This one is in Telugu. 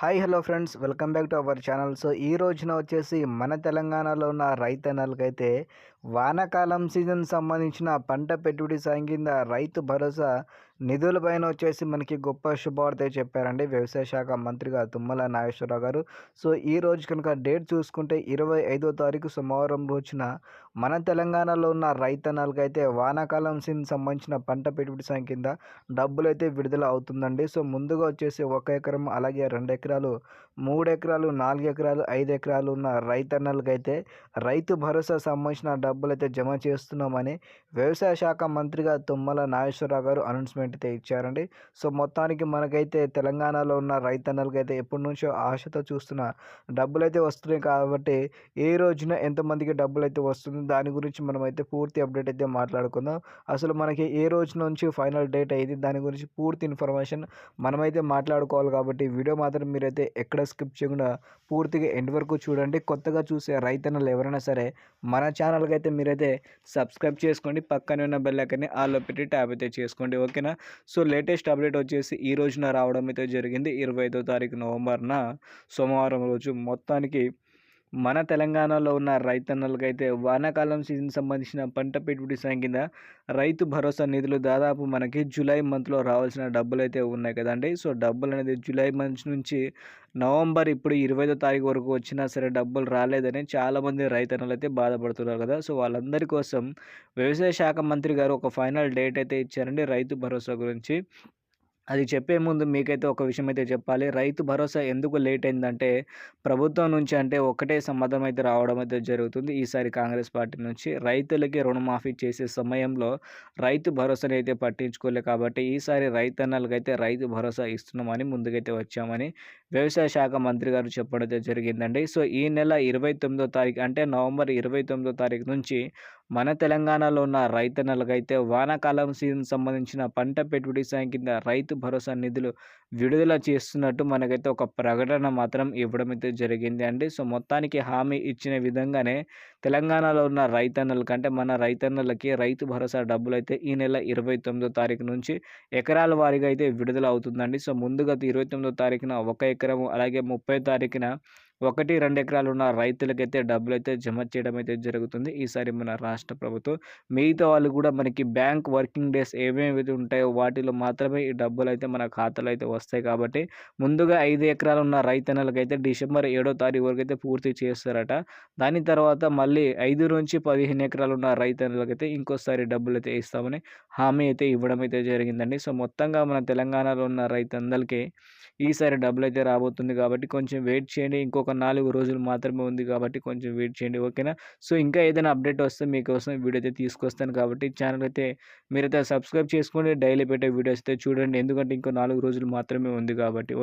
Hi hello friends. Welcome back to our channel. So ఈ రోజున వచ్చేసి మన తెలంగాణలో ఉన్న రైతన్నలకైతే వానాకాలం సీజన్ సంబంధించిన పంట పెట్టుబడి సాయం కింద రైతు భరోసా నిధుల పైన వచ్చేసి మనకి గొప్ప శుభవార్త చెప్పారండి. వ్యవసాయ శాఖ మంత్రిగా తుమ్మల నాగేశ్వరరావు గారు. సో ఈ రోజు కనుక డేట్ చూసుకుంటే ఇరవై ఐదో తారీఖు సోమవారం రోజున మన తెలంగాణలో ఉన్న రైతన్నలకైతే వానాకాలం సంబంధించిన పంట పెట్టుబడి సాయం కింద డబ్బులు అయితే విడుదల అవుతుందండి. సో ముందుగా వచ్చేసి ఒక ఎకరం అలాగే రెండు ఎకరాలు మూడు ఎకరాలు నాలుగు ఎకరాలు ఐదు ఎకరాలు ఉన్న రైతన్నలకైతే రైతు భరోసా సంబంధించిన డబ్బులు అయితే జమ చేస్తున్నామని వ్యవసాయ శాఖ మంత్రిగా తుమ్మల నాగేశ్వరరావు గారు అనౌన్స్మెంట్ అయితే ఇచ్చారండి. సో మొత్తానికి మనకైతే తెలంగాణలో ఉన్న రైతన్నలకైతే ఎప్పటి నుంచో ఆశతో చూస్తున్న డబ్బులు అయితే వస్తున్నాయి కాబట్టి ఏ రోజున ఎంతమందికి డబ్బులు అయితే వస్తుంది దాని గురించి మనమైతే పూర్తి అప్డేట్ అయితే మాట్లాడుకుందాం. అసలు మనకి ఏ రోజు నుంచి ఫైనల్ డేట్ అయింది దాని గురించి పూర్తి ఇన్ఫర్మేషన్ మనమైతే మాట్లాడుకోవాలి కాబట్టి వీడియో మాత్రం మీరైతే ఎక్కడ స్కిప్ చేయకుండా పూర్తిగా ఎండ్ వరకు చూడండి. కొత్తగా చూసే రైతన్నలు ఎవరైనా సరే మన ఛానల్కి అయితే మీరైతే సబ్స్క్రైబ్ చేసుకోండి. పక్కనే ఉన్న బెల్ ఐకన్ని ఆల్లో పెట్టి ట్యాబ్ అయితే చేసుకోండి. ఓకేనా? సో లేటెస్ట్ అప్డేట్ వచ్చేసి ఈ రోజున రావడం అయితే జరిగింది. ఇరవై ఐదో తారీఖు నవంబర్న సోమవారం రోజు మొత్తానికి మన తెలంగాణలో ఉన్న రైతన్నలకైతే వానాకాలం సీజన్ సంబంధించిన పంట పెట్టుబడి సాయం కింద రైతు భరోసా నిధులు దాదాపు మనకి జూలై మంత్లో రావాల్సిన డబ్బులు అయితే ఉన్నాయి కదండి సో డబ్బులు అనేది జూలై మంత్ నుంచి నవంబర్ ఇప్పుడు ఇరవైదో తారీఖు వరకు వచ్చినా సరే డబ్బులు రాలేదని చాలామంది రైతన్నలు అయితే బాధపడుతున్నారు కదా. సో వాళ్ళందరి కోసం వ్యవసాయ శాఖ మంత్రి గారు ఒక ఫైనల్ డేట్ అయితే ఇచ్చారండి రైతు భరోసా గురించి. అది చెప్పే ముందు మీకైతే ఒక విషయం అయితే చెప్పాలి. రైతు భరోసా ఎందుకు లేట్ అయిందంటే ప్రభుత్వం నుంచి అంటే ఒకటే సమాధానం అయితే రావడం అయితే జరుగుతుంది. ఈసారి కాంగ్రెస్ పార్టీ నుంచి రైతులకి రుణమాఫీ చేసే సమయంలో రైతు భరోసాని అయితే పట్టించుకోలే కాబట్టి ఈసారి రైతన్నలకైతే అయితే రైతు భరోసా ఇస్తున్నామని ముందుకైతే వచ్చామని వ్యవసాయ శాఖ మంత్రి గారు చెప్పడం జరిగిందండి. సో ఈ నెల ఇరవై తొమ్మిదో తారీఖు అంటే నవంబర్ ఇరవై తొమ్మిదో తారీఖు నుంచి మన తెలంగాణలో ఉన్న రైతన్నలకైతే వానాకాలం సీజన్ సంబంధించిన పంట పెట్టుబడి సాయం కింద రైతు భరోసా నిధులు విడుదల చేస్తున్నట్టు మనకైతే ఒక ప్రకటన మాత్రం ఇవ్వడం అయితే జరిగింది అండి. సో మొత్తానికి హామీ ఇచ్చిన విధంగానే తెలంగాణలో ఉన్న రైతన్నల కంటే మన రైతన్నలకి రైతు భరోసా డబ్బులు అయితే ఈ నెల ఇరవై తొమ్మిదో తారీఖు నుంచి ఎకరాల వారీగా అయితే విడుదల అవుతుందండి. సో ముందుగా ఇరవై తొమ్మిదో తారీఖున ఒక ఎకరం అలాగే ముప్పై తారీఖున ఒకటి రెండు ఎకరాలు ఉన్న రైతులకైతే డబ్బులు అయితే జమ చేయడం అయితే జరుగుతుంది. ఈసారి మన రాష్ట్ర ప్రభుత్వం మిగతా వాళ్ళు కూడా మనకి బ్యాంక్ వర్కింగ్ డేస్ ఏమేమి ఉంటాయో వాటిలో మాత్రమే ఈ డబ్బులు అయితే మన ఖాతాలో అయితే వస్తాయి కాబట్టి ముందుగా ఐదు ఎకరాలు ఉన్న రైతన్నలకైతే డిసెంబర్ ఏడో తారీఖు వరకు అయితే పూర్తి చేస్తారట. దాని తర్వాత మళ్ళీ ఐదు నుంచి పదిహేను ఎకరాలు ఉన్న రైతన్నలకైతే ఇంకోసారి డబ్బులు అయితే ఇస్తామని హామీ అయితే ఇవ్వడం అయితే జరిగిందండి. సో మొత్తంగా మన తెలంగాణలో ఉన్న రైతందరికీ ఈసారి డబ్బులు అయితే రాబోతుంది కాబట్టి కొంచెం వెయిట్ చేయండి. ఇంకొక ఒక నాలుగు రోజులు మాత్రమే ఉంది కాబట్టి కొంచెం వెయిట్ చేయండి ఓకేనా సో ఇంకా ఏదైనా అప్డేట్ వస్తే మీకోసం వీడియో అయితే తీసుకొస్తాను కాబట్టి ఛానల్ అయితే మీరైతే సబ్స్క్రైబ్ చేసుకోండి డైలీ పెట్టే వీడియోస్ అయితే చూడండి. ఎందుకంటే ఇంకో నాలుగు రోజులు మాత్రమే ఉంది కాబట్టి